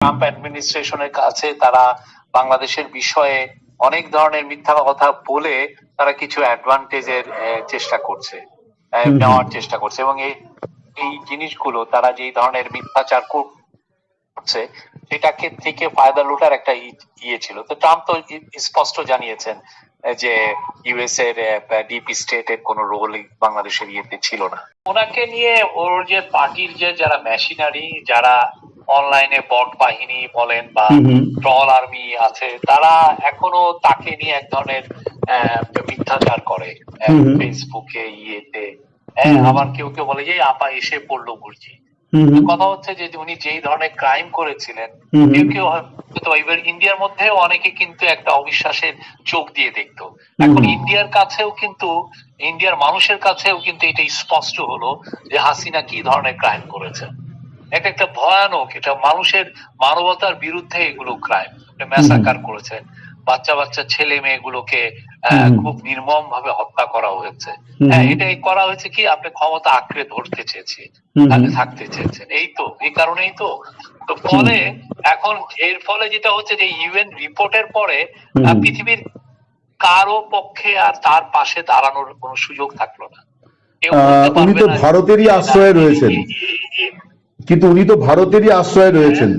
Trump অ্যাডমিনিস্ট্রেশনের কাছে তারা বাংলাদেশের বিষয়ে অনেক ধরনের মিথ্যা কথা বলে তারা কিছু অ্যাডভান্টেজের চেষ্টা করছে। নেওয়ার চেষ্টা করছে এবং এই এই জিনিসগুলো তারা যে ধরনের মিথ্যাচার করছে সেটাকে থেকে ফায়দা লুটার একটা ইয়ে ছিল তো ট্রাম্প তো স্পষ্ট জানিয়েছেন যে ইউএস এর ডিপ স্টেটের কোনো রোল বাংলাদেশের ইয়েতে ছিল না ওনাকে নিয়ে ওর যে পার্টির যে যারা মেশিনারি যারা অনলাইনে বট বাহিনী বলেন বা। ট্রল আর্মি আছে তারা এখনও তাকে নিয়ে এক ধরনের আহ, মিথ্যাচার করে। ফেসবুকে ইয়েতে হ্যাঁ আবার কেউ কেউ বলে যে আপা এসে পড়ল হুম। কথা হচ্ছে যে উনি যেই ধরনের ক্রাইম করেছিলেন। কেউ কেউ হয়তো এবার ইন্ডিয়ার মধ্যেও অনেকে কিন্তু একটা অবিশ্বাসের চোখ দিয়ে দেখতো। এখন ইন্ডিয়ার কাছেও কিন্তু ইন্ডিয়ার মানুষের কাছেও কিন্তু এটা স্পষ্ট হলো যে হাসিনা কি ধরনের ক্রাইম করেছেন এটা একটা ভয়ানক এটা মানুষের মানবতার বিরুদ্ধে এগুলো ক্রাইম ম্যাসাকার করেছেন বাচ্চা বাচ্চা ছেলে মেয়েগুলোকে খুব নির্মম ভাবে হত্যা করা হয়েছে। হ্যাঁ এটাই করা হয়েছে কি আপনি ক্ষমতা আঁকড়ে ধরতে চেয়েছে। থাকতে চেয়েছেন। এই তো এই কারণেই তো। তো ফলে এখন এর ফলে যেটা হচ্ছে যে ইউএন রিপোর্টের পরে পৃথিবীর কারও পক্ষে আর তার পাশে দাঁড়ানোর কোনো সুযোগ থাকল না। উনি তো ভারতেরই আশ্রয়ে রয়েছেন। কিন্তু উনি তো ভারতেরই আশ্রয়ে রয়েছেন।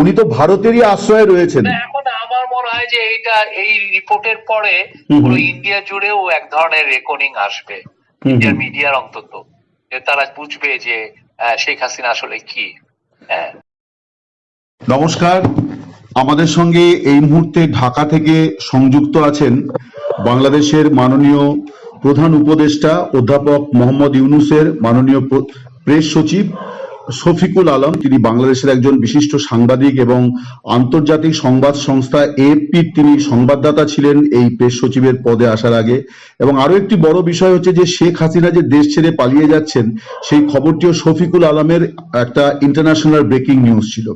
উনি তো ভারতেরই আশ্রয়ে রয়েছেন। এখন আমার মনে হয় যে এটা এই রিপোর্টের পরে। পুরো ইন্ডিয়া জুড়েও এক ধরনের রেকর্ডিং আসবে। ইন্ডিয়ার মিডিয়ার অন্তত। যে তারা বুঝবে যে শেখ হাসিনা আসলে কি। হ্যাঁ। নমস্কার। আমাদের সঙ্গে এই মুহূর্তে ঢাকা থেকে সংযুক্ত আছেন বাংলাদেশের মাননীয় প্রধান উপদেষ্টা অধ্যাপক মোহাম্মদ ইউনুসের মাননীয় প্রেস সচিব শফিকুল আলম, তিনি বাংলাদেশের একজন বিশিষ্ট সাংবাদিক এবং আন্তর্জাতিক সংবাদ সংস্থা এএফপির তিনি সংবাদদাতা ছিলেন এই প্রেস সচিবের পদে আসার আগে। এবং আরও একটি বড় বিষয় হচ্ছে যে শেখ হাসিনা যে দেশ ছেড়ে পালিয়ে যাচ্ছেন, সেই খবরটিও শফিকুল আলমের একটা ইন্টারন্যাশনাল ব্রেকিং নিউজ ছিল।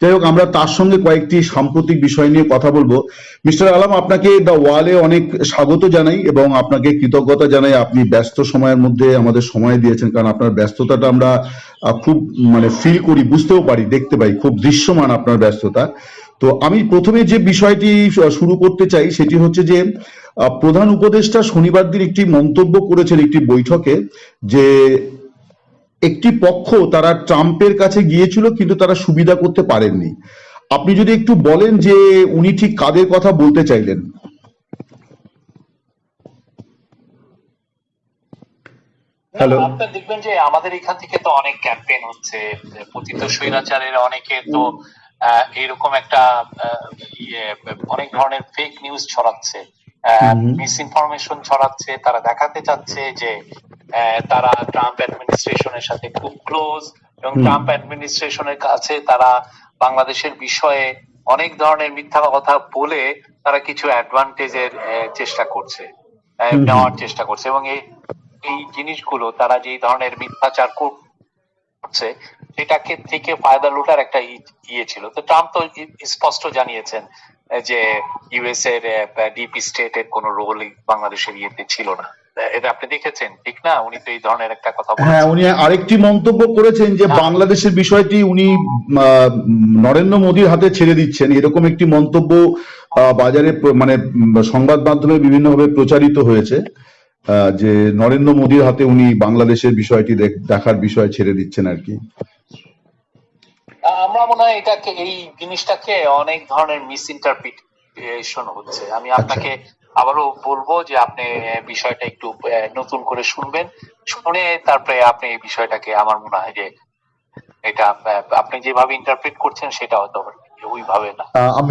যাই হোক, আমরা তার সঙ্গে কয়েকটি সাম্প্রতিক বিষয় নিয়ে কথা বলব। মিস্টার আলম, আপনাকে দ্য ওয়ালে অনেক স্বাগত জানাই এবং আপনাকে কৃতজ্ঞতা জানাই। আপনি ব্যস্ত সময়ের মধ্যে আমাদের সময় দিয়েছেন, কারণ আপনার ব্যস্ততাটা আমরা খুব মানে ফিল করি, বুঝতেও পারি, দেখতে পাই, খুব দৃশ্যমান আপনার ব্যস্ততা। তো আমি প্রথমে যে বিষয়টি শুরু করতে চাই, সেটি হচ্ছে যে প্রধান উপদেষ্টা শনিবার দিন একটি মন্তব্য করেছেন একটি বৈঠকে যে, একটি পক্ষ তারা ট্রাম্পের কাছে গিয়েছিল, কিন্তু তারা সুবিধা করতে পারেননি। আপনি যদি একটু বলেন যে, উনি ঠিক কাদের কথা বলতে চাইলেন? হ্যালো আপনার দেখবেন যে আমাদের এখান থেকে তো অনেক ক্যাম্পেইন হচ্ছে পতিত স্বৈরাচারের অনেকে তো এরকম একটা ইয়ে অনেক ধরনের ফেক নিউজ ছড়াচ্ছে। মিস ইনফরমেশন ছড়াচ্ছে তারা দেখাতে চাচ্ছে যে তারা ট্রাম্প অ্যাডমিনিস্ট্রেশনের সাথে খুব ক্লোজ এবং। ট্রাম্প অ্যাডমিনিস্ট্রেশনের কাছে তারা বাংলাদেশের বিষয়ে অনেক ধরনের মিথ্যা কথা বলে তারা কিছু অ্যাডভান্টেজের চেষ্টা করছে নেওয়ার চেষ্টা করছে এবং এই এই জিনিসগুলো তারা যেই ধরনের মিথ্যাচার করছে সেটাকে থেকে ফায়দা লুটার একটা ইয়ে ছিল। তো ট্রাম্প তো স্পষ্ট জানিয়েছেন যে ইউএস এর ডিপ স্টেটের কোনো রোল বাংলাদেশের ইয়েতে ছিল না। এটা আপনি দেখেছেন ঠিক না? উনি তো এই ধরনের একটা কথা হ্যাঁ উনি আরেকটি মন্তব্য করেছেন যে বাংলাদেশের বিষয়টি উনি নরেন্দ্র মোদীর হাতে ছেড়ে দিচ্ছেন। এরকম একটি মন্তব্য বাজারে মানে সংবাদ মাধ্যমে বিভিন্নভাবে প্রচারিত হয়েছে। যে নরেন্দ্র মোদীর হাতে উনি বাংলাদেশের বিষয়টি দেখার বিষয় ছেড়ে দিচ্ছেন আর কি। আমরা মনে হয় এটাকে এই জিনিসটাকে অনেক ধরনের মিস ইন্টারপ্রিটেশন হচ্ছে। আমি আপনাকে আবারও বলব যে আপনি বিষয়টা একটু নতুন করে শুনবেন। শুনে তারপরে আপনি এই বিষয়টাকে আমার মনে হয় যে এটা আপনি যেভাবে ইন্টারপ্রিট করছেন সেটা ওইভাবে না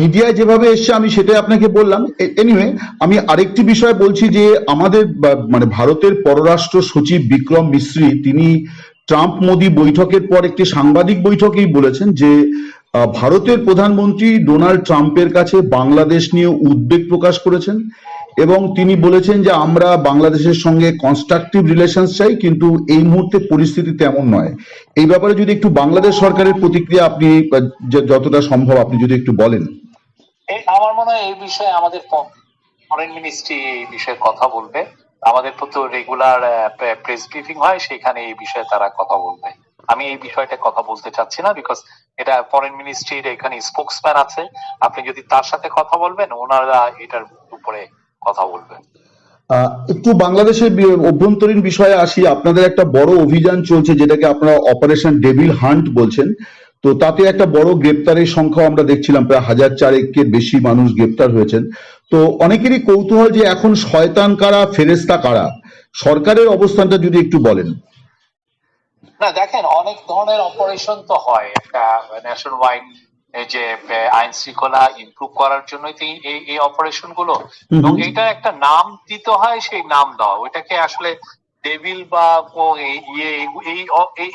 মিডিয়ায় যেভাবে এসছে, আমি সেটাই আপনাকে বললাম। এনিওয়ে আমি আরেকটি বিষয় বলছি যে, আমাদের মানে ভারতের পররাষ্ট্র সচিব বিক্রম মিশ্রি, তিনি ট্রাম্প মোদী বৈঠকের পর একটি সাংবাদিক বৈঠকেই বলেছেন যে ভারতের প্রধানমন্ত্রী ডোনাল্ড ট্রাম্পের কাছে বাংলাদেশ নিয়ে উদ্বেগ প্রকাশ করেছেন। এবং তিনি বলেছেন যে আমরা বাংলাদেশের সঙ্গে কনস্ট্রাকটিভ রিলেশনস চাই, কিন্তু এই মুহূর্তে পরিস্থিতি তেমন নয়। এই ব্যাপারে যদি একটু বাংলাদেশ সরকারের প্রতিক্রিয়া আপনি যতটা সম্ভব আপনি যদি একটু বলেন। আমার মনে হয় এই বিষয়ে আমাদের ফরেন মিনিস্ট্রি এই বিষয়ে কথা বলবে। আমাদের তো রেগুলার প্রেস ব্রিফিং হয়, সেখানে এই বিষয়ে তারা কথা বলবে। আমি এই বিষয়টা কথা বলতে চাচ্ছি না বিকজ এটা ফরেন মিনিস্ট্রির এখানে স্পোক্সম্যান আছে। আপনি যদি তার সাথে কথা বলবেন, ওনারা এটার উপরে কথা বলবেন। একটু বাংলাদেশের অভ্যন্তরীণ বিষয়ে আসি। আপনাদের একটা বড় অভিযান চলছে যেটাকে আপনারা অপারেশন ডেভিল হান্ট বলছেন। তো তাতে একটা বড় গ্রেপ্তারের সংখ্যা আমরা দেখছিলাম প্রায় হাজার চারেকের বেশি মানুষ গ্রেপ্তার হয়েছেন। তো অনেকেরই কৌতূহল যে এখন শয়তান কারা ফেরেস্তা কারা? সরকারের অবস্থানটা যদি একটু বলেন। না দেখেন অনেক ধরনের অপারেশন তো হয় একটা ন্যাশনাল ওয়াইড যে আহ, আইন শৃঙ্খলা ইমপ্রুভ করার জন্যই তো এই- এই এই অপারেশনগুলো। এবং এটা একটা নাম দিতে হয় সেই নাম দেওয়া ওইটাকে আসলে ডেভিল বা ইয়ে এই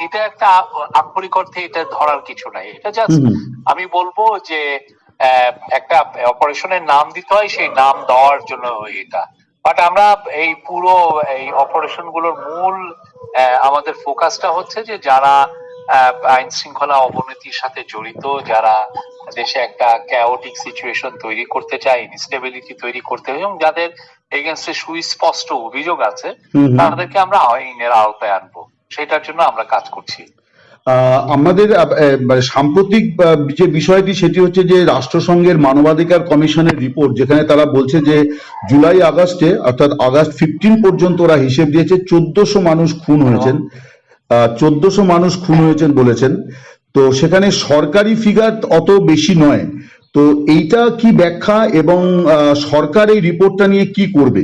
এটা একটা আক্ষরিক অর্থে এটা ধরার কিছু নাই। এটা জাস্ট। আমি বলব যে একটা অপারেশনের নাম দিতে হয় সেই নাম দেওয়ার জন্য এটা। বাট আমরা এই পুরো এই অপারেশনগুলোর মূল আমাদের ফোকাসটা হচ্ছে যে যারা আইন শৃঙ্খলা অবনতির সাথে জড়িত যারা দেশে একটা ক্যাওটিক সিচুয়েশন তৈরি করতে চায় ইনস্টেবিলিটি তৈরি করতে এবং যাদের এগেনস্টে সুস্পষ্ট অভিযোগ আছে। তাদেরকে আমরা আইনের আওতায় আনব। সেটার জন্য আমরা কাজ করছি। আহ, আমাদের মানে সাম্প্রতিক যে বিষয়টি সেটি হচ্ছে যে রাষ্ট্রসংঘের মানবাধিকার কমিশনের রিপোর্ট যেখানে তারা বলছে যে জুলাই আগস্টে অর্থাৎ আগস্ট ফিফটিন পর্যন্ত ওরা হিসেব দিয়েছে চোদ্দশো মানুষ খুন হয়েছেন। চোদ্দশো মানুষ খুন হয়েছেন বলেছেন। তো সেখানে সরকারি ফিগার অত বেশি নয়। তো এইটা কি ব্যাখ্যা এবং সরকার এই রিপোর্টটা নিয়ে কি করবে?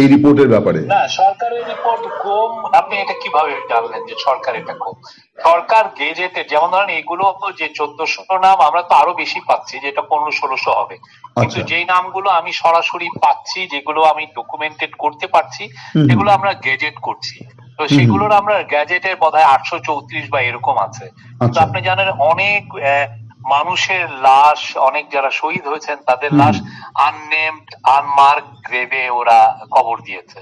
এই রিপোর্টের ব্যাপারে। না সরকারের রিপোর্ট কম আপনি এটা কীভাবে জানলেন যে সরকার এটা কম সরকার গেজেটে যেমন ধরেন এগুলো যে চোদ্দশো নাম আমরা তো আরও বেশি পাচ্ছি যেটা পনেরো ষোলোশো হবে। কিন্তু আচ্ছা। যেই নামগুলো আমি সরাসরি পাচ্ছি যেগুলো আমি ডকুমেন্টেড করতে পারছি। সেগুলো আমরা গেজেট করছি। তো সেগুলোর আমরা গ্যাজেটের বোধহয় আটশো চৌত্রিশ বা এরকম আছে। কিন্তু আচ্ছা। আপনি জানেন অনেক মানুষের লাশ অনেক যারা শহীদ হয়েছেন তাদের লাশ আননেমড আনমার্ক গ্রেভে ওরা কবর দিয়েছে।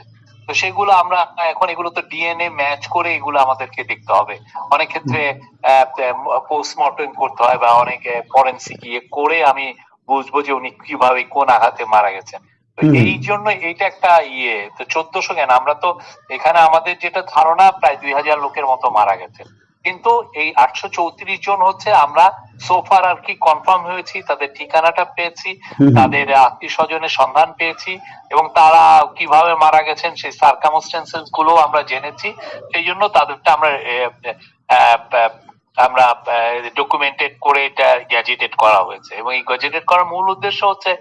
তো সেগুলো আমরা এখন এগুলো তো ডিএনএ ম্যাচ করে এগুলো আমাদেরকে দেখতে হবে। অনেক ক্ষেত্রে পোস্টমর্টম করতে হয় বা অনেকে ফরেন্সিক ইয়ে করে আমি বুঝব যে উনি কীভাবে কোন আঘাতে মারা গেছেন। এই জন্য এইটা একটা ইয়ে। তো চোদ্দশো কেন? আমরা তো এখানে আমাদের যেটা ধারণা প্রায় দুই হাজার লোকের মতো মারা গেছে। কিন্তু এই আটশো চৌত্রিশ জন হচ্ছে আমরা সোফার আর কি কনফার্ম হয়েছি তাদের ঠিকানাটা পেয়েছি তাদের আত্মীয় স্বজনের সন্ধান পেয়েছি এবং তারা কীভাবে মারা গেছেন সেই সার্কামস্টেন্সেসগুলো আমরা জেনেছি। সেই জন্য তাদেরটা আমরা আমরা ডকুমেন্টেড করে এটা গ্যাজেটেড করা হয়েছে। এবং এই গ্যাজেটেড করার মূল উদ্দেশ্য হচ্ছে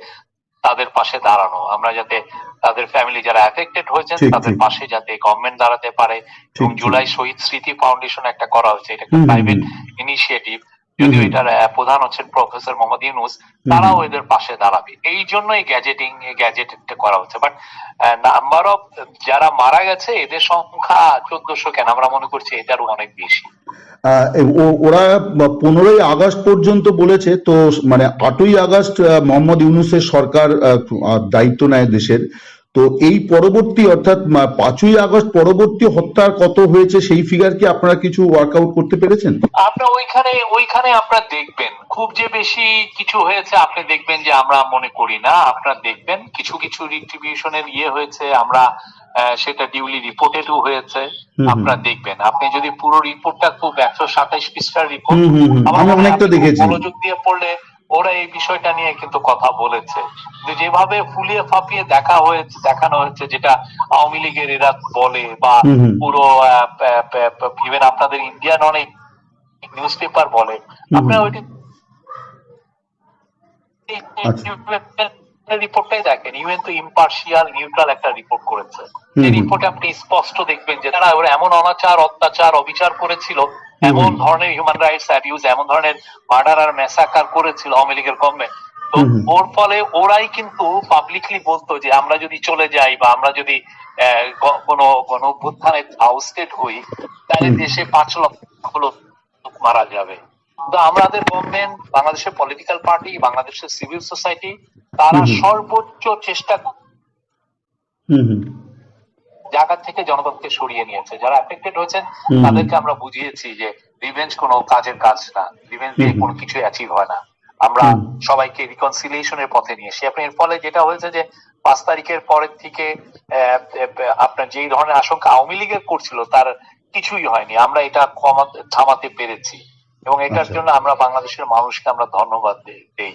তাদের পাশে দাঁড়ানো। আমরা যাতে তাদের ফ্যামিলি যারা এফেক্টেড হয়েছেন তাদের পাশে যাতে গভর্নমেন্ট দাঁড়াতে পারে। এবং জুলাই শহীদ স্মৃতি ফাউন্ডেশন একটা করা হয়েছে। এটা একটা প্রাইভেট ইনিশিয়েটিভ যদিও এটার প্রধান হচ্ছেন প্রফেসর মোহাম্মদ ইউনুস তারাও এদের পাশে দাঁড়াবে। এই গ্যাজেটিং গ্যাজেটটা করা হচ্ছে। বাট নাম্বার অফ যারা মারা গেছে এদের সংখ্যা চোদ্দশো কেন? আমরা মনে করছি এটারও অনেক বেশি। ওরা পনেরোই আগস্ট পর্যন্ত বলেছে তো মানে আটই আগস্ট মোহাম্মদ ইউনুসের সরকার দায়িত্ব নেয় দেশের। তো এই পরবর্তী অর্থাৎ পাঁচই আগস্ট পরবর্তী হত্যার কত হয়েছে সেই ফিগার কি আপনারা কিছু ওয়ার্কআউট করতে পেরেছেন আপনার ওইখানে ওইখানে আপনার দেখবেন খুব যে বেশি কিছু হয়েছে আপনি দেখবেন যে আমরা মনে করি না আপনার দেখবেন কিছু কিছু রিট্রিবিউশনের ইয়ে হয়েছে আমরা সেটা ডিউলি রিপোর্টেডও হয়েছে। আপনারা দেখবেন আপনি যদি পুরো রিপোর্টটা খুব একশো সাতাইশ পৃষ্ঠার রিপোর্ট হুম। অনেকটা দেখেছি। মনোযোগ দিয়ে পড়লে ওরা এই বিষয়টা নিয়ে কিন্তু কথা বলেছে। যেভাবে ফুলিয়ে ফাঁপিয়ে দেখা হয়েছে দেখানো হয়েছে যেটা আওয়ামী লীগের এরা বলে বা। পুরো ইভেন আপনাদের ইন্ডিয়ান অনেক নিউজ পেপার বলে আপনারা ওইটি রিপোর্টটাই দেখেন। ইউএন তো ইম্পার্শিয়াল নিউট্রাল একটা রিপোর্ট করেছে। যে রিপোর্টে আপনি স্পষ্ট দেখবেন যে তারা ওরা এমন অনাচার অত্যাচার অবিচার করেছিল এমন ধরনের হিউম্যান রাইটস অ্যাবিউজ এমন ধরনের মার্ডার আর ম্যাসাকার করেছিল আওয়ামী লীগের গভর্নমেন্ট তো। ওর ফলে ওরাই কিন্তু পাবলিকলি বলতো যে আমরা যদি চলে যাই বা আমরা যদি কোনো গণ অভ্যুত্থানে আউস্টেড হই তাহলে দেশে পাঁচ লক্ষ লোক মারা যাবে। তো আমাদের গভর্নমেন্ট বাংলাদেশের পলিটিক্যাল পার্টি বাংলাদেশের সিভিল সোসাইটি তারা। সর্বোচ্চ চেষ্টা জায়গা থেকে জনগণকে সরিয়ে নিয়েছে। যারা এফেক্টেড হয়েছেন তাদেরকে আমরা বুঝিয়েছি যে রিভেঞ্জ কোনো কাজের কাজ না। রিভেঞ্জ দিয়ে কোনো কিছু অ্যাচিভ হয় না। আমরা সবাইকে রিকনসিলিয়েশনের পথে নিয়ে এসে আপনি এর ফলে যেটা হয়েছে যে পাঁচ তারিখের পরের থেকে আপনার যেই ধরনের আশঙ্কা আওয়ামী লীগের করছিল তার কিছুই হয়নি। আমরা এটা কমাতে থামাতে পেরেছি। এবং এটার আচ্ছা। জন্য আমরা বাংলাদেশের মানুষকে আমরা ধন্যবাদ দেই।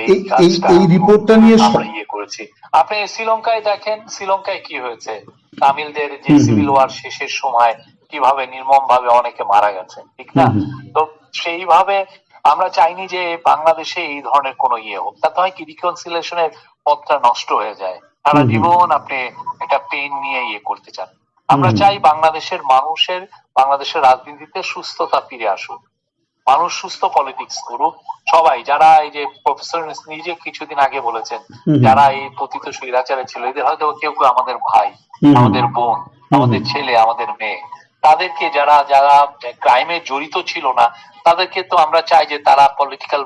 এই- এই রিপোর্টটা নিয়ে আমরা ইয়ে করেছি। আপনি শ্রীলঙ্কায় দেখেন শ্রীলঙ্কায় কি হয়েছে? তামিলদের যে। সিভিল ওয়ার শেষের সময় কীভাবে নির্মম ভাবে অনেকে মারা গেছে ঠিক না। তো সেইভাবে আমরা চাইনি যে বাংলাদেশে এই ধরনের কোনো ইয়ে হোক। তাতে হয় কি রিকনসিলেশনের পথটা নষ্ট হয়ে যায়। সারা। জীবন আপনি একটা পেন নিয়ে ইয়ে করতে চান। আমরা চাই বাংলাদেশের মানুষের বাংলাদেশের রাজনীতিতে সুস্থতা ফিরে আসুক। মানুষ সুস্থ পলিটিক্স করুক। সবাই যারা এই যে প্রফেসর নিজে কিছুদিন আগে বলেছেন যারা এই পতিত স্বৈরাচারে ছিল এদের হয়তো কেউ কেউ আমাদের ভাই আমাদের বোন আমাদের ছেলে আমাদের মেয়ে। তাদেরকে যারা যারা ক্রাইমে জড়িত ছিল না তাদেরকে তো আমরা চাই যে তারা পলিটিক্যাল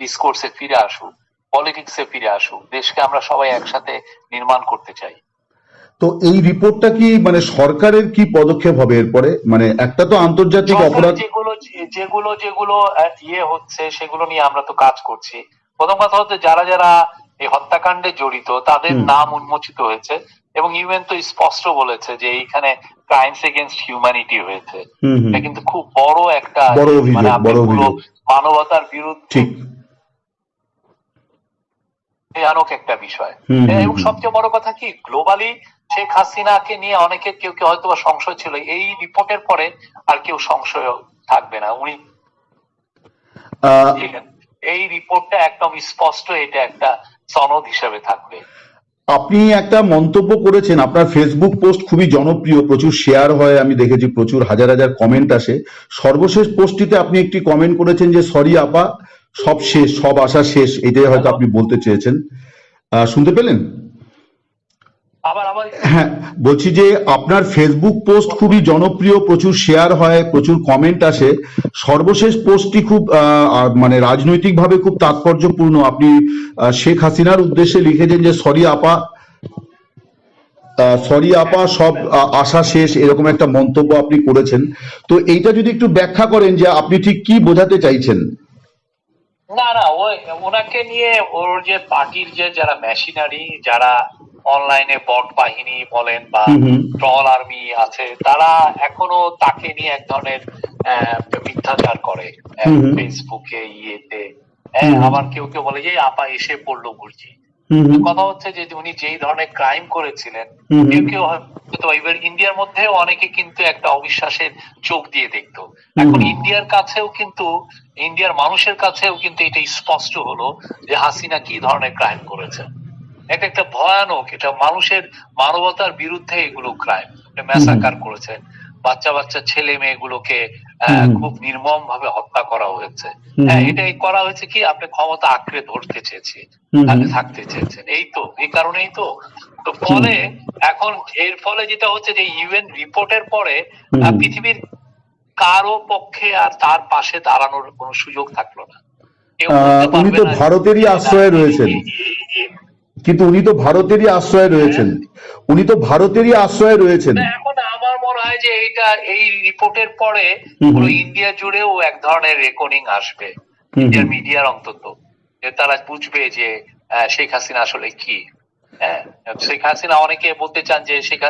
ডিসকোর্সে ফিরে আসুক পলিটিক্সে ফিরে আসুক। দেশকে আমরা সবাই একসাথে নির্মাণ করতে চাই। তো এই রিপোর্টটা কি মানে সরকারের কি পদক্ষেপ হবে এরপরে? মানে একটা তো আন্তর্জাতিক অপরাধ যেগুলো যেগুলো ইয়ে হচ্ছে সেগুলো নিয়ে আমরা তো কাজ করছি। প্রথম কথা হচ্ছে যারা যারা এই হত্যাকাণ্ডে জড়িত তাদের নাম উন্মোচিত হয়েছে এবং ইউএন তো স্পষ্ট বলেছে যে এইখানে ক্রাইমস এগেনস্ট হিউম্যানিটি হয়েছে। এটা কিন্তু খুব বড় একটা মানে। মানবতার বিরুদ্ধে ভয়ানক একটা বিষয়। এবং সবচেয়ে বড় কথা কি গ্লোবালি শেখ হাসিনাকে নিয়ে অনেকের কেউ কেউ হয়তো সংশয় ছিল। এই রিপোর্টের পরে আর কেউ সংশয় থাকবে না। উনি এই রিপোর্টটা একদম স্পষ্ট এটা একটা সনদ হিসেবে থাকবে। আপনি একটা মন্তব্য করেছেন আপনার ফেসবুক পোস্ট খুবই জনপ্রিয় প্রচুর শেয়ার হয় আমি দেখেছি প্রচুর হাজার হাজার কমেন্ট আসে। সর্বশেষ পোস্টটিতে আপনি একটি কমেন্ট করেছেন যে সরি আপা সব শেষ সব আশা শেষ এটাই হয়তো আপনি বলতে চেয়েছেন। আহ, শুনতে পেলেন? হ্যাঁ বলছি যে আপনার ফেসবুক পোস্ট খুবই জনপ্রিয় প্রচুর শেয়ার হয় প্রচুর কমেন্ট আসে। সর্বশেষ পোস্টটি খুব মানে রাজনৈতিকভাবে খুব তাৎপর্যপূর্ণ। আপনি শেখ হাসিনার উদ্দেশ্যে লিখেছেন যে সরি আপা সরি আপা সব আশা শেষ এরকম একটা মন্তব্য আপনি করেছেন। তো এইটা যদি একটু ব্যাখ্যা করেন যে আপনি ঠিক কি বোঝাতে চাইছেন? না না ওই ওনাকে নিয়ে ওর যে পার্টির যে যারা মেশিনারি যারা অনলাইনে বট বাহিনী বলেন বা। ট্রল আর্মি আছে তারা এখনও তাকে নিয়ে এক ধরনের মিথ্যাচার করে। ফেসবুকে ইয়েতে হ্যাঁ, আবার কেউ কেউ বলে যে আপা এসে পড়ল হুম। কথা হচ্ছে যে উনি যেই ধরনের ক্রাইম করেছিলেন। কেউ কেউ হয়তো এবার ইন্ডিয়ার মধ্যে অনেকে কিন্তু একটা অবিশ্বাসের চোখ দিয়ে দেখতো এখন ইন্ডিয়ার কাছেও কিন্তু ইন্ডিয়ার মানুষের কাছেও কিন্তু এটা স্পষ্ট হলো যে হাসিনা কি ধরনের ক্রাইম করেছে এটা একটা ভয়ানক এটা মানুষের মানবতার বিরুদ্ধে এগুলো ক্রাইম ম্যাসাকার করেছেন বাচ্চা বাচ্চা ছেলে মেয়েগুলোকে খুব নির্মম ভাবে হত্যা করা হয়েছে। হ্যাঁ এটাই করা হয়েছে কি? আপনি ক্ষমতা আঁকড়ে ধরতে চেয়েছে থাকতে চেয়েছেন। এই তো এই কারণেই তো। তো ফলে এখন এর ফলে যেটা হচ্ছে যে ইউএন রিপোর্টের পরে পৃথিবীর কারও পক্ষে আর তার পাশে দাঁড়ানোর কোনো সুযোগ থাকল না। উনি তো ভারতেরই আশ্রয়ে রয়েছেন। কিন্তু উনি তো ভারতেরই আশ্রয়ে রয়েছেন। উনি তো ভারতেরই আশ্রয় রয়েছেন। এখন আমার মনে হয় যে এটা এই রিপোর্টের পরে পুরো ইন্ডিয়া জুড়েও এক ধরনের রেকর্ডিং আসবে ইন্ডিয়ার মিডিয়ার অন্তত যে তারা বুঝবে যে শেখ হাসিনা আসলে কি। হ্যাঁ শেখ হাসিনা অনেকে বলতে চান যে শেখ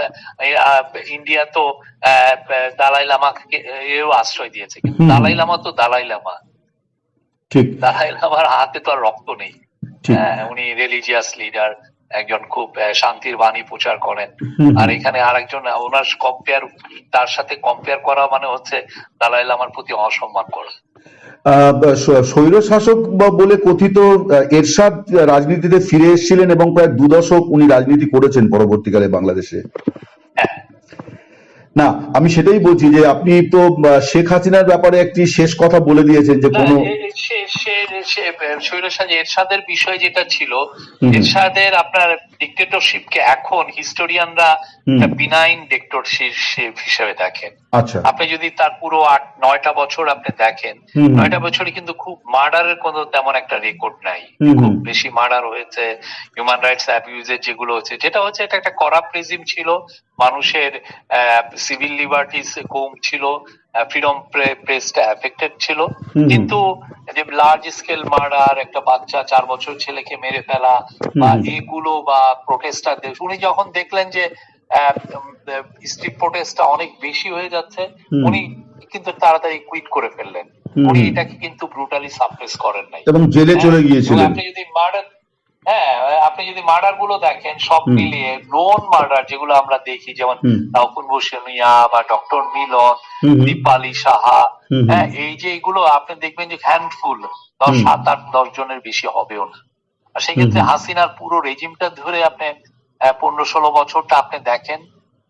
ইন্ডিয়া তো আহ, দালাই লামাকে এও আশ্রয় দিয়েছে। কিন্তু দালাই লামা তো দালাই লামা। ঠিক। দালাই লামার হাতে তো আর রক্ত নেই। হ্যাঁ, উনি রিলিজিয়াস লিডার একজন খুব শান্তির বাণী প্রচার করেন। আর এখানে আরেকজন ওনার কম্পেয়ার তার সাথে কম্পেয়ার করা মানে হচ্ছে দালাই লামার প্রতি অসম্মান করা। স্বৈর শাসক বা বলে কথিত এরশাদ রাজনীতিতে ফিরে এসেছিলেন এবং প্রায় দু দশক উনি রাজনীতি করেছেন পরবর্তীকালে বাংলাদেশে। হ্যাঁ। না আমি সেটাই বলছি যে আপনি তো শেখ হাসিনার ব্যাপারে একটি শেষ কথা বলে দিয়েছেন যে কোনো না, এ- এ- সে- সে- সে- স্বৈরশাসী এরশাদের বিষয় যেটা ছিল এরশাদের আপনার ডিক্টেটরশিপকে এখন হিস্টোরিয়ানরা বিনাইন ডিক্টেটরশিপ হিসেবে দেখেন। আচ্ছা। আপনি যদি তার পুরো আট নয়টা বছর আপনি দেখেন নয়টা বছরে কিন্তু খুব মার্ডারের কোনো তেমন একটা রেকর্ড নাই। খুব বেশি মার্ডার হয়েছে হিউম্যান রাইটস অ্যাবিউজের যেগুলো হচ্ছে যেটা হচ্ছে এটা একটা করাপ্ট রেজিম ছিল মানুষের সিভিল লিবার্টিস কম ছিল ফ্রিডম প্রেসটা এফেক্টেড ছিল। কিন্তু যে লার্জ স্কেল মার্ডার একটা বাচ্চা চার বছর ছেলেকে মেরে ফেলা বা। এগুলো বা প্রোটেস্টারদের উনি যখন দেখলেন যে স্ট্রিট প্রোটেস্টটা অনেক বেশি হয়ে যাচ্ছে উনি কিন্তু তাড়াতাড়ি কুইট করে ফেললেন। উনি এটাকে কিন্তু ব্রুটালি সাপ্রেস করেন নাই। এবং জেলে চলে হ্যাঁ, গিয়েছিলেন আপনি যদি মার্ডার হ্যাঁ আপনি যদি মার্ডারগুলো দেখেন সব মিলিয়ে নোন মার্ডার যেগুলো আমরা দেখি যেমন হুম। অপূর্ব সেমিয়া বা ডক্টর মিলন। দীপালি সাহা। হ্যাঁ এই যে এগুলো আপনি দেখবেন যে হ্যান্ডফুল দশ সাত আট দশ জনের বেশি হবেও না আর সেক্ষেত্রে। হাসিনার পুরো রেজিমটা ধরে আপনি পনেরো ষোলো বছরটা আপনি দেখেন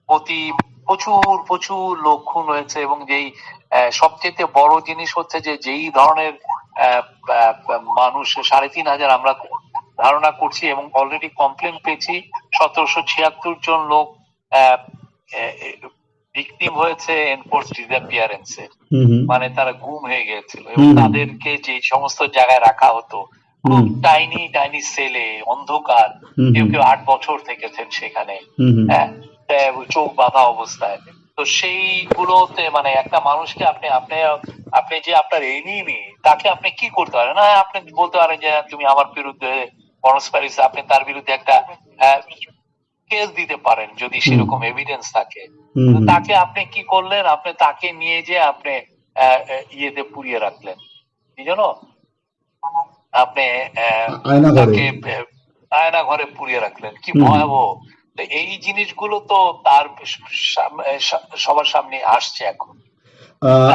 প্রতি প্রচুর প্রচুর লোক খুন হয়েছে এবং যেই সবচেয়ে বড় জিনিস হচ্ছে যে যেই ধরনের মানুষ সাড়ে তিন হাজার আমরা ধারণা করছি এবং অলরেডি কমপ্লেন পেয়েছি। সতেরোশো ছিয়াত্তর জন লোক ভিকটিম হয়েছে এনফোর্স ডিসঅ্যাপিয়ারেন্সে। মানে তারা গুম হয়ে গেছিল এবং তাদেরকে যে সমস্ত জায়গায় রাখা হতো খুব টাইনি টাইনি সেলে অন্ধকার। কেউ কেউ আট বছর থেকেছেন সেখানে। হ্যাঁ চোখ বাঁধা অবস্থায়। তো সেইগুলোতে মানে একটা মানুষকে আপনি আপনি আপনি যে আপনার এনিমি তাকে আপনি কি করতে পারেন? না আপনি বলতে পারেন যে তুমি আমার বিরুদ্ধে আপনি তার বিরুদ্ধে একটা কেস দিতে পারেন যদি সেরকম এভিডেন্স থাকে। তাকে আপনি কি করলেন? আপনি তাকে নিয়ে যে আপনি ইয়েতে পুড়িয়ে রাখলেন। কি জানো? আপনি তাকে আয়না ঘরে পুড়িয়ে রাখলেন। কি ভয়াবহ। এই জিনিসগুলো তো তার সবার সামনে আসছে এখন।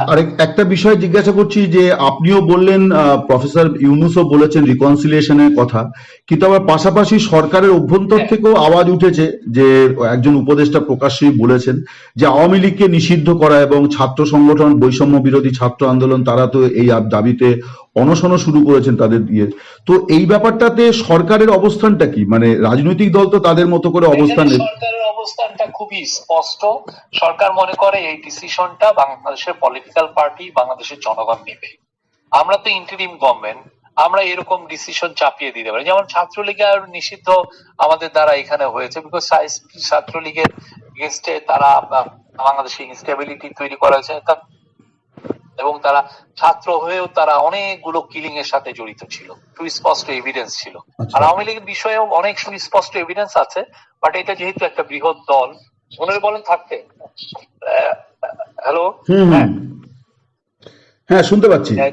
আরেক একটা বিষয় জিজ্ঞাসা করছি যে আপনিও বললেন প্রফেসর ইউনুসও বলেছেন রিকনসিলিয়েশনের কথা কিন্তু আবার পাশাপাশি সরকারের অভ্যন্তর হ্যাঁ। থেকেও আওয়াজ উঠেছে যে একজন উপদেষ্টা প্রকাশ্যেই বলেছেন যে আওয়ামী লীগকে নিষিদ্ধ করা এবং ছাত্র সংগঠন বৈষম্য বিরোধী ছাত্র আন্দোলন তারা তো এই দাবিতে অনশনও শুরু করেছেন তাদের দিয়ে তো এই ব্যাপারটাতে সরকারের অবস্থানটা কি মানে রাজনৈতিক দল তো তাদের মতো করে অবস্থান। সরকারের অবস্থানটা খুবই স্পষ্ট। সরকার মনে করে এই ডিসিশনটা বাংলাদেশের পলিটিক্যাল পার্টি বাংলাদেশের জনগণ নেবে। আমরা তো ইন্টারিম গভর্নমেন্ট আমরা এরকম ডিসিশন চাপিয়ে দিতে পারি। যেমন ছাত্রলীগের নিষিদ্ধ আমাদের দ্বারা এখানে হয়েছে বিকজ ছাত্রলীগের এগেনস্টে তারা, বাংলাদেশে ইনস্টেবিলিটি তৈরি করেছে এবং তারা ছাত্র হয়েও তারা অনেকগুলো কিলিং এর সাথে জড়িত ছিল। সুস্পষ্ট এভিডেন্স ছিল। আচ্ছা। আর আওয়ামী লীগের বিষয়েও অনেক সুস্পষ্ট এভিডেন্স আছে বাট এটা যেহেতু একটা বৃহৎ দল মনে বলেন থাকতে। হ্যালো হ্যাঁ। শুনতে পাচ্ছি। হ্যাঁ।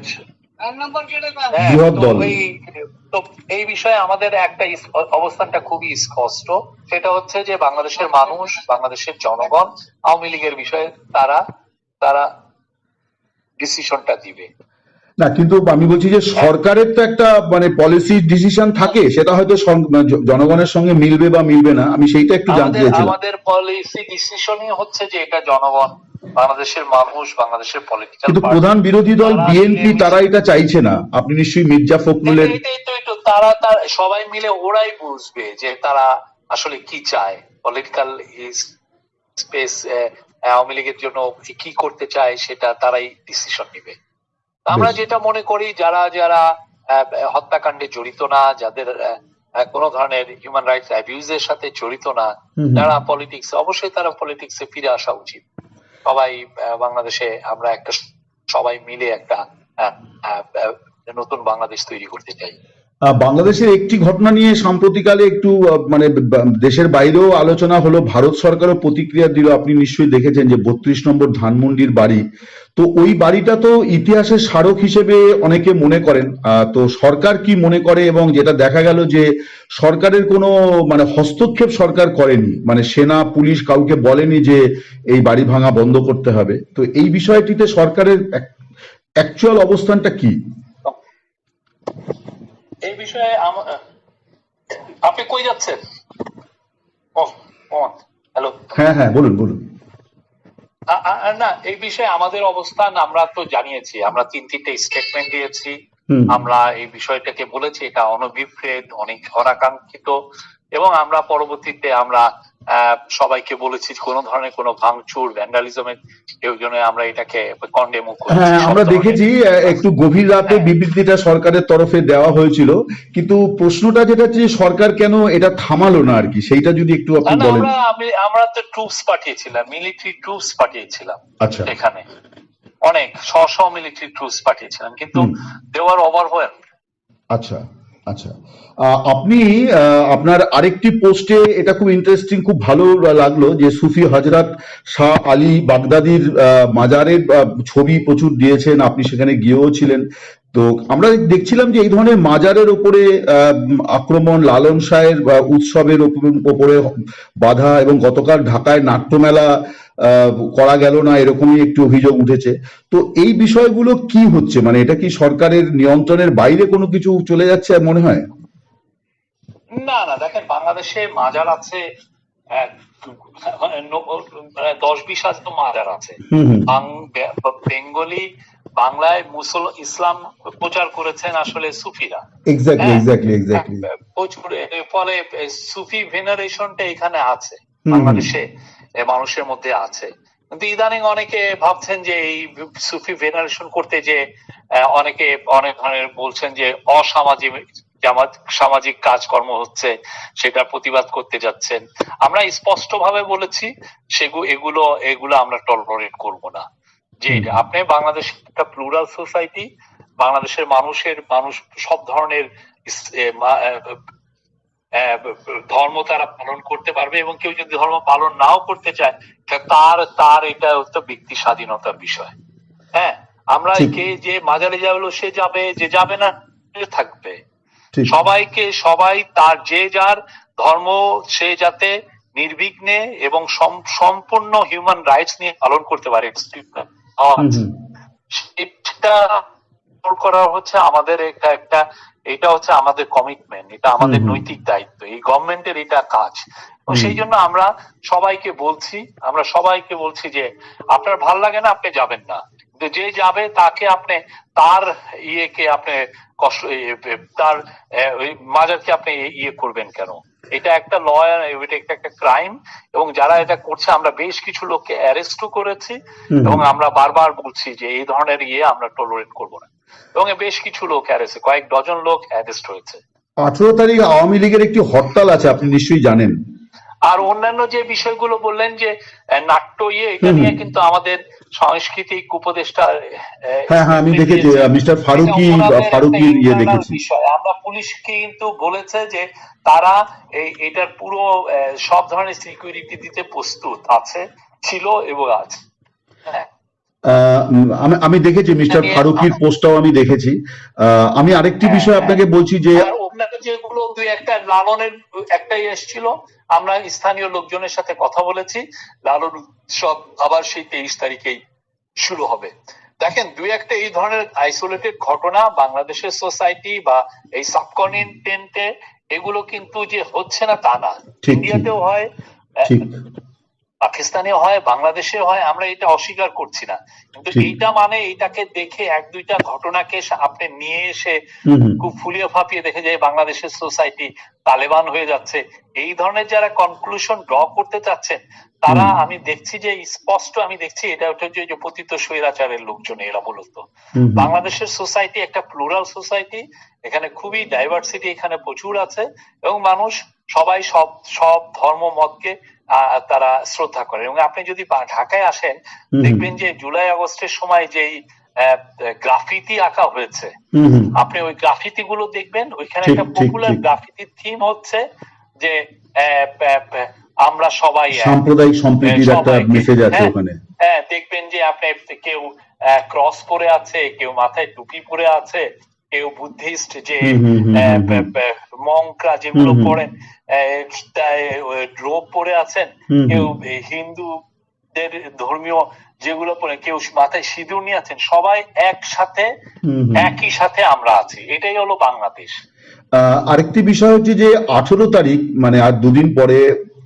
এই- বিষয়ে আমাদের একটা অবস্থানটা খুবই স্পষ্ট। সেটা হচ্ছে যে বাংলাদেশের মানুষ বাংলাদেশের জনগণ আওয়ামী লীগের বিষয়ে তারা তারা ডিসিশনটা দিবে। না কিন্তু আমি বলছি যে সরকারের তো একটা মানে পলিসি ডিসিশন থাকে সেটা হয়তো জনগণের সঙ্গে মিলবে বা মিলবে না আমি সেইটা একটু জানতে চাইছিলাম। আমাদের পলিসি ডিসিশনই হচ্ছে যে এটা জনগণ বাংলাদেশের মানুষ বাংলাদেশের পলিটিক্যাল কিন্তু প্রধান বিরোধী দল বিএনপি তারা এটা চাইছে না। আপনি নিশ্চয়ই মির্জা ফখরুলের এটাই তো একটু তারা তার সবাই মিলে ওরাই বুঝবে যে তারা আসলে কি চায়। পলিটিক্যাল স্পেস আওয়ামী লীগের জন্য কি করতে চায় সেটা তারাই ডিসিশন নেবে। আমরা যেটা মনে করি যারা যারা হত্যাকাণ্ডে জড়িত না যাদের কোনো ধরনের হিউম্যান রাইটস অ্যাবিউজের সাথে জড়িত না। যারা পলিটিক্স অবশ্যই তারা পলিটিক্সে ফিরে আসা উচিত। সবাই বাংলাদেশে আমরা একটা সবাই মিলে একটা নতুন বাংলাদেশ তৈরি করতে চাই। বাংলাদেশের একটি ঘটনা নিয়ে সাম্প্রতিকালে একটু মানে দেশের বাইরেও আলোচনা হলো, ভারত সরকারও প্রতিক্রিয়া দিল। আপনি নিশ্চয়ই দেখেছেন যে বত্রিশ নম্বর ধানমন্ডির বাড়ি। তো ওই বাড়িটা তো ইতিহাসের স্মারক হিসেবে অনেকে মনে করেন। তো সরকার কি মনে করে এবং যেটা দেখা গেল যে সরকারের কোনো মানে হস্তক্ষেপ সরকার করেনি। মানে সেনা, পুলিশ কাউকে বলেনি যে এই বাড়ি ভাঙা বন্ধ করতে হবে। তো এই বিষয়টিতে সরকারের অ্যাকচুয়াল অবস্থানটা কি? এই বিষয়ে আপনি কই যাচ্ছেন? হ্যালো। হ্যাঁ হ্যাঁ বলুন বলুন। না এই বিষয়ে আমাদের অবস্থান আমরা তো জানিয়েছি। আমরা তিন তিনটে স্টেটমেন্ট দিয়েছি। আমরা এই বিষয়টাকে বলেছি এটা অনভিপ্রেত অনেক অনাকাঙ্ক্ষিত এবং আমরা পরবর্তীতে আমরা সবাইকে বলেছি কোন ধরনের কোনো ভাঙচুর ভ্যান্ডালিজমের জন্য আমরা এটাকে কন্ডেমও করেছি। হ্যাঁ আমরা দেখেছি একটু গভীর রাতে হ্যাঁ। বিবৃতিটা সরকারের তরফে দেওয়া হয়েছিল কিন্তু প্রশ্নটা যেটা যে সরকার কেন এটা থামালো না আর কি সেইটা যদি একটু আপনি বলেন। আমরা আমি- আমরা তো ট্রুপস পাঠিয়েছিলাম মিলিটারি ট্রুপস পাঠিয়েছিলাম আচ্ছা। এখানে। অনেক শ শ মিলিটারি ট্রুপস পাঠিয়েছিলাম কিন্তু। দেওয়ার ওভারওয়েল আচ্ছা। আচ্ছা। আপনি আপনার আরেকটি পোস্টে এটা খুব ইন্টারেস্টিং খুব ভালো লাগল যে সুফি হজরত শাহ আলী বাগদাদির মাজারের ছবি প্রচুর দিয়েছেন আপনি সেখানে গিয়েও ছিলেন। তো আমরা দেখছিলাম যে এই ধরনের মাজারের আহ, আক্রমণ লালন শাহের উৎসবের ওপ- ওপরে বাধা এবং গতকাল ঢাকায় নাট্যমেলা করা গেল না এরকমই একটি অভিযোগ উঠেছে। তো এই বিষয়গুলো কি হচ্ছে? মানে এটা কি সরকারের নিয়ন্ত্রণের বাইরে কোনো কিছু চলে যাচ্ছে মনে হয়? না না দেখেন বাংলাদেশে মাজার আছে দশ বিশ হাজার তো মাজার আছে। বেঙ্গলি বাংলায় মুসল ইসলাম প্রচার করেছেন আসলে সুফিরা। হ্যাঁ। এক্স্যাক্টলি প্রচুর ফলে সুফি ভেনারেশনটা এখানে আছে বাংলাদেশে। মানুষের মধ্যে আছে। কিন্তু ইদানিং অনেকে ভাবছেন যে এই সুফি ভেনারেশন করতে যে অনেকে অনেক ধরনের বলছেন যে অসামাজিক সামাজিক কাজকর্ম হচ্ছে সেটার প্রতিবাদ করতে যাচ্ছেন। আমরা স্পষ্ট ভাবে বলেছি সেগুলো এগুলো এগুলো আমরা টলারেট করব না। যে আপনি বাংলাদেশ একটা প্লুরাল সোসাইটি বাংলাদেশের মানুষের মানুষ সব ধরনের ধর্ম তারা পালন করতে পারবে এবং কেউ যদি ধর্ম পালন নাও করতে চায় তার তার এটা হচ্ছে ব্যক্তি স্বাধীনতার বিষয়। হ্যাঁ আমরা কে যে মাজারে যাবে সে যাবে যে যাবে না থাকবে। সবাইকে সবাই তার যে যার ধর্ম সে যাতে নির্বিঘ্নে এবং সম্পূর্ণ হিউম্যান রাইটস নিয়ে পালন করতে পারে হুম হুম করা হচ্ছে আমাদের একটা একটা এটা হচ্ছে আমাদের কমিটমেন্ট এটা আমাদের। নৈতিক দায়িত্ব এই গভর্নমেন্টের এটা কাজ। সেই জন্য আমরা সবাইকে বলছি আমরা সবাইকে বলছি যে আপনার ভালো লাগে না আপনি যাবেন না। যে যাবে তাকে আপনি তার ইয়েকে আপনি কষ্ট তার মাজারকে আপনি ইয়ে করবেন কেন? এটা একটা লয়ার এটা একটা একটা ক্রাইম এবং যারা এটা করছে আমরা বেশ কিছু লোককে অ্যারেস্টও করেছি এবং আমরা বারবার বলছি যে এই ধরনের ইয়ে আমরা টলারেট করব না। এবং বেশ কিছু লোক অ্যারেস্ট কয়েক ডজন লোক অ্যারেস্ট হয়েছে। আঠেরো তারিখ আওয়ামী লীগের একটি হরতাল আছে আপনি নিশ্চয়ই জানেন। আর অন্যান্য যে বিষয়গুলো বললেন যে নাট্য ইয়ে এটা। নিয়ে কিন্তু আমাদের সাংস্কৃতিক উপদেষ্টা হ্যাঁ হ্যাঁ আমি দেখেছি। মিস্টার ফারুকি ফারুকির ইয়ে দেখেছি। বিষয়। আমরা পুলিশকে কিন্তু বলেছে যে তারা এটার পুরো সব ধরনের সিকিউরিটি দিতে প্রস্তুত আছে ছিল এবং আছে। হ্যাঁ। আমি দেখেছি মিস্টার ফারুকির পোস্টটাও আমি দেখেছি। আমি আরেকটি হ্যাঁ, বিষয় হ্যাঁ। আপনাকে বলছি যে যেগুলো দুই একটা লালনের একটাই এসেছিল। আমরা স্থানীয় লোকজনের সাথে কথা বলেছি। লালন উৎসব আবার সেই তেইশ তারিখেই শুরু হবে। দেখেন দুই একটা এই ধরনের আইসোলেটেড ঘটনা বাংলাদেশের সোসাইটি বা এই সাবকন্টিনেন্টে এগুলো কিন্তু যে হচ্ছে না তা না। ইন্ডিয়াতেও হয় পাকিস্তানেও হয় বাংলাদেশে হয় আমরা এটা অস্বীকার করছি না। কিন্তু এইটা মানে এটাকে দেখে এক দুইটা ঘটনাকে আপনি নিয়ে এসে খুব ফুলিয়ে ফাঁপিয়ে দেখে যায় বাংলাদেশের সোসাইটি তালেবান হয়ে যাচ্ছে। এই ধরনের যারা কনক্লুশন ড্র করতে চাচ্ছেন তারা আমি দেখছি যে স্পষ্ট আমি দেখছি এটা হচ্ছে যে যে পতিত স্বৈরাচারের লোকজন এরা মূলত। বাংলাদেশের সোসাইটি একটা প্লুরাল সোসাইটি এখানে খুবই ডাইভার্সিটি এখানে প্রচুর আছে এবং মানুষ সবাই সব সব ধর্ম মতকে তারা শ্রদ্ধা করে। এবং আপনি যদি ঢাকায় আসেন দেখবেন যে জুলাই আগস্টের সময় যেই গ্রাফিতি আঁকা হয়েছে। আপনি ওই গ্রাফিতি গুলো দেখবেন ওইখানে একটা পপুলার ঠিক। গ্রাফিতি থিম হচ্ছে যে আমরা সবাই সাম্প্রদায়িক সম্প্রীতির হ্যাঁ, একটা মেসেজ আছে হ্যাঁ, ওখানে। হ্যাঁ দেখবেন যে আপনি কেউ ক্রস পরে আছে কেউ মাথায় টুপি পরে আছে কেউ বুদ্ধিস্ট যে মংকরা যেগুলো। পড়েন ড্রোপ পরে আছেন কেউ হিন্দুদের ধর্মীয় যেগুলো পরে কেউ মাথায় সিঁদুর নিয়ে আছেন সবাই একসাথে। একই সাথে আমরা আছি। এটাই হলো বাংলাদেশ। আহ, আরেকটি বিষয় হচ্ছে যে আঠেরো তারিখ মানে আর দুদিন পরে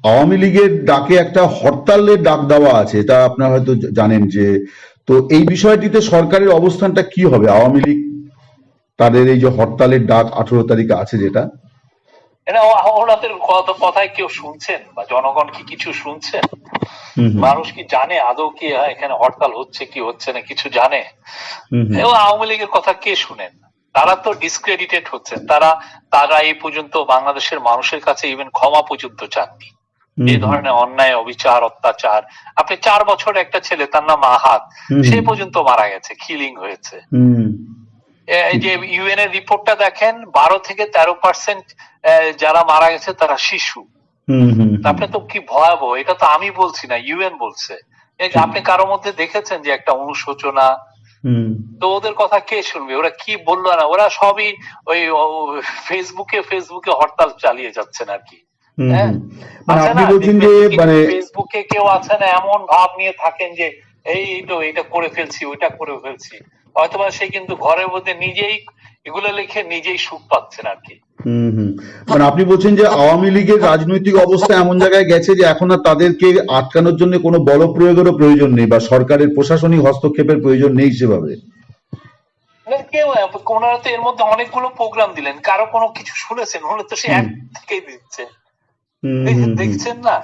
আওয়ামী লীগের ডাকে একটা হরতালের ডাক দেওয়া আছে এটা আপনারা হয়তো জানেন যে তো এই বিষয়টিতে সরকারের অবস্থানটা কি হবে? আওয়ামী লীগ তাদের এই যে হরতালের ডাক আঠারো তারিখে আছে যেটা। এটা ওনাদের কথায় কেউ শুনছেন? বা জনগণ কি কিছু শুনছেন? মানুষ কি জানে আদৌ কি হ্যাঁ, এখানে হরতাল হচ্ছে কি হচ্ছে না কিছু জানে? এবং আওয়ামী লীগের কথা কে শুনেন? তারা তো ডিসক্রেডিটেড হচ্ছেন। তারা তারা এই পর্যন্ত বাংলাদেশের মানুষের কাছে ইভেন ক্ষমা পর্যন্ত চাননি। এই ধরনের অন্যায় অবিচার অত্যাচার। আপনি চার বছর একটা ছেলে তার নাম আহাত সে পর্যন্ত মারা গেছে কিলিং হয়েছে। এই যে ইউএন এর রিপোর্টটা দেখেন বারো থেকে তেরো পার্সেন্ট যারা মারা গেছে তারা শিশু। আপনি তো কি ভয়াবহ? এটা তো আমি বলছি না ইউএন বলছে। আপনি কারোর মধ্যে দেখেছেন যে একটা অনুশোচনা? তো ওদের কথা কে শুনবে? ওরা কি বলল না? ওরা সবই ওই ফেসবুকে ফেসবুকে হরতাল চালিয়ে যাচ্ছেন আর কি। হ্যাঁ। মানে মানে ফেসবুকে কেউ আছে না এমন ভাব নিয়ে থাকেন যে এই তো এটা করে ফেলছি ওইটা করে ফেলছি। হয়তোবা সে কিন্তু ঘরের মধ্যে নিজেই এগুলো লিখে নিজেই সুখ পাচ্ছেন আর কি। মানে আপনি বলছেন যে আওয়ামী লীগের রাজনৈতিক অবস্থা এমন জায়গায় গেছে যে এখন আর তাদেরকে আটকানোর জন্য কোনো বল প্রয়োগেরও প্রয়োজন নেই বা সরকারের প্রশাসনিক হস্তক্ষেপের প্রয়োজন নেই সেভাবে। কেউ ওনারা তো এর মধ্যে অনেকগুলো প্রোগ্রাম দিলেন কারও কোনো কিছু শুনেছেন হলে তো সে এক থেকেই দিচ্ছে। দেখছেন না?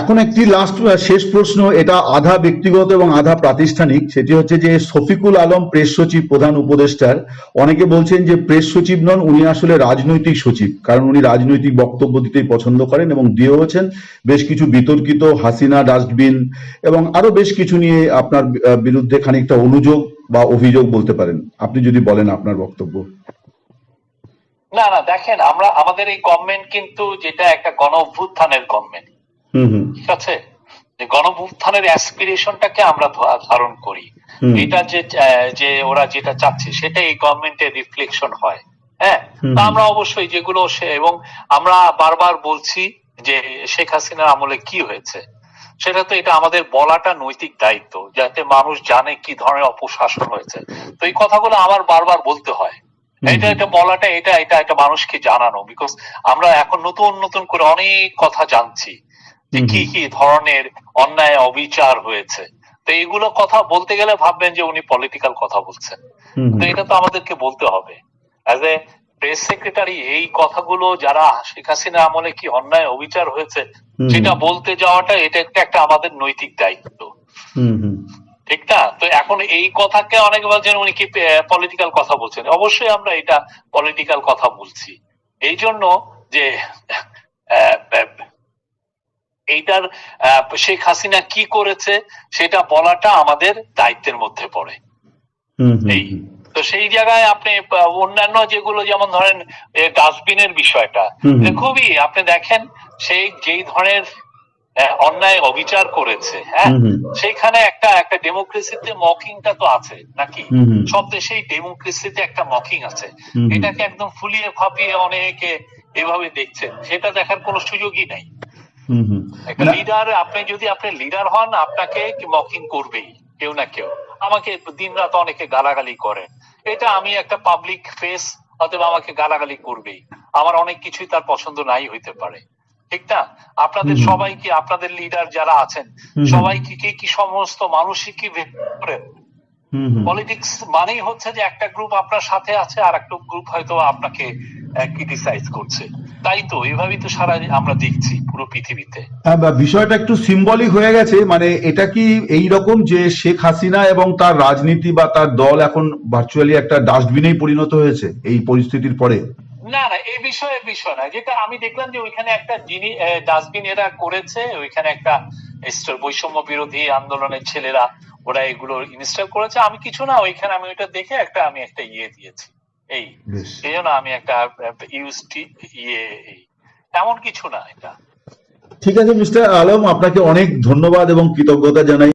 এখন একটি লাস্ট শেষ প্রশ্ন, এটা আধা ব্যক্তিগত এবং আধা প্রাতিষ্ঠানিক। সেটি হচ্ছে যে শফিকুল আলম প্রেস সচিব, প্রধান উপদেষ্টার। অনেকে বলছেন যে প্রেস সচিব নন, উনি আসলে রাজনৈতিক সচিব। কারণ উনি রাজনৈতিক বক্তব্য দিতেই পছন্দ করেন এবং দিয়েওছেন বেশ কিছু বিতর্কিত, হাসিনা ডাস্টবিন এবং আরও বেশ কিছু নিয়ে আপনার বিরুদ্ধে খানিকটা অনুযোগ বা অভিযোগ বলতে পারেন। আপনি যদি বলেন আপনার বক্তব্য। না না, দেখেন, আমরা, আমাদের এই গভর্নমেন্ট কিন্তু যেটা একটা গণ অভ্যুত্থানের গভর্নমেন্ট ঠিক আছে? যে গণ অভ্যুত্থানের অ্যাসপিরেশনটাকে আমরা ধারণ করি। এটা যে যে ওরা যেটা চাচ্ছে সেটা এই গভর্নমেন্টের রিফ্লেকশন হয়। হ্যাঁ? তা আমরা অবশ্যই যেগুলো সে এবং আমরা বারবার বলছি যে শেখ হাসিনার আমলে কি হয়েছে সেটা তো এটা আমাদের বলাটা নৈতিক দায়িত্ব যাতে মানুষ জানে কি ধরনের অপশাসন হয়েছে। তো এই কথাগুলো আমার বারবার বলতে হয়। এটা এটা বলাটা এটা এটা এটা মানুষকে জানানো বিকজ আমরা এখন নতুন নতুন করে অনেক কথা জানছি। যে কি কি ধরনের অন্যায় অবিচার হয়েছে। তো এইগুলো কথা বলতে গেলে ভাববেন যে উনি পলিটিক্যাল কথা বলছেন। তো এটা তো আমাদেরকে বলতে হবে। অ্যাজ এ প্রেস সেক্রেটারি এই কথাগুলো যারা শেখ হাসিনা আমলে কি অন্যায় অবিচার হয়েছে সেটা বলতে যাওয়াটা এটা একটা একটা আমাদের নৈতিক দায়িত্ব। ঠিক না? তো এখন এই কথাকে অনেকে বলছেন উনি কি পলিটিক্যাল কথা বলছেন? অবশ্যই আমরা এটা পলিটিক্যাল কথা বলছি। এই জন্য যে এইটার শেখ হাসিনা কি করেছে সেটা বলাটা আমাদের দায়িত্বের মধ্যে পড়ে। এই তো সেই জায়গায় আপনি অন্যান্য যেগুলো যেমন ধরেন ডাস্টবিনের বিষয়টা খুবই আপনি দেখেন সেই যেই ধরনের অন্যায় অবিচার করেছে হ্যাঁ। সেইখানে একটা একটা ডেমোক্রেসিতে মকিংটা তো আছে নাকি। সব দেশেই ডেমোক্রেসিতে একটা মকিং আছে। এটাকে একদম ফুলিয়ে ফাপিয়ে অনেকে এভাবে দেখছেন সেটা দেখার কোনো সুযোগই নাই। একটা লিডার আপনি যদি আপনি লিডার হন আপনাকে মকিং করবেই কেউ না কেউ। আমাকে দিন রাত অনেকে গালাগালি করে। এটা আমি একটা পাবলিক ফেস অথবা আমাকে গালাগালি করবেই। আমার অনেক কিছুই তার পছন্দ নাই হইতে পারে। ঠিক না? আপনাদের হুম। সবাই কি আপনাদের লিডার যারা আছেন হুম। সবাই কি কি সমস্ত মানুষই কি করেন। পলিটিক্স মানেই হচ্ছে যে একটা গ্রুপ আপনার সাথে আছে আর একটা গ্রুপ হয়তো আপনাকে ক্রিটিসাইজ করছে। তাই তো এইভাবেই তো সারা আমরা দেখছি পুরো পৃথিবীতে। হ্যাঁ, বিষয়টা একটু সিম্বলিক হয়ে গেছে মানে এটা কি এই রকম যে শেখ হাসিনা এবং তার রাজনীতি বা তার দল এখন ভার্চুয়ালি একটা ডাস্টবিনেই পরিণত হয়েছে এই পরিস্থিতির পরে? না না এই বিষয়ে বিষয় না যেটা আমি দেখলাম যে ওইখানে একটা জিনিস ডাস্টবিন এরা করেছে ওইখানে একটা বৈষম্য বিরোধী আন্দোলনের ছেলেরা ওরা এগুলো ইনস্টল করেছে। আমি কিছু না ওইখানে আমি ওইটা দেখে একটা আমি একটা ইয়ে দিয়েছি। এই এই জন্য আমি একটা ইউজটি ইয়ে তেমন এমন কিছু না এটা। ঠিক আছে মিস্টার আলম আপনাকে অনেক ধন্যবাদ এবং কৃতজ্ঞতা জানাই।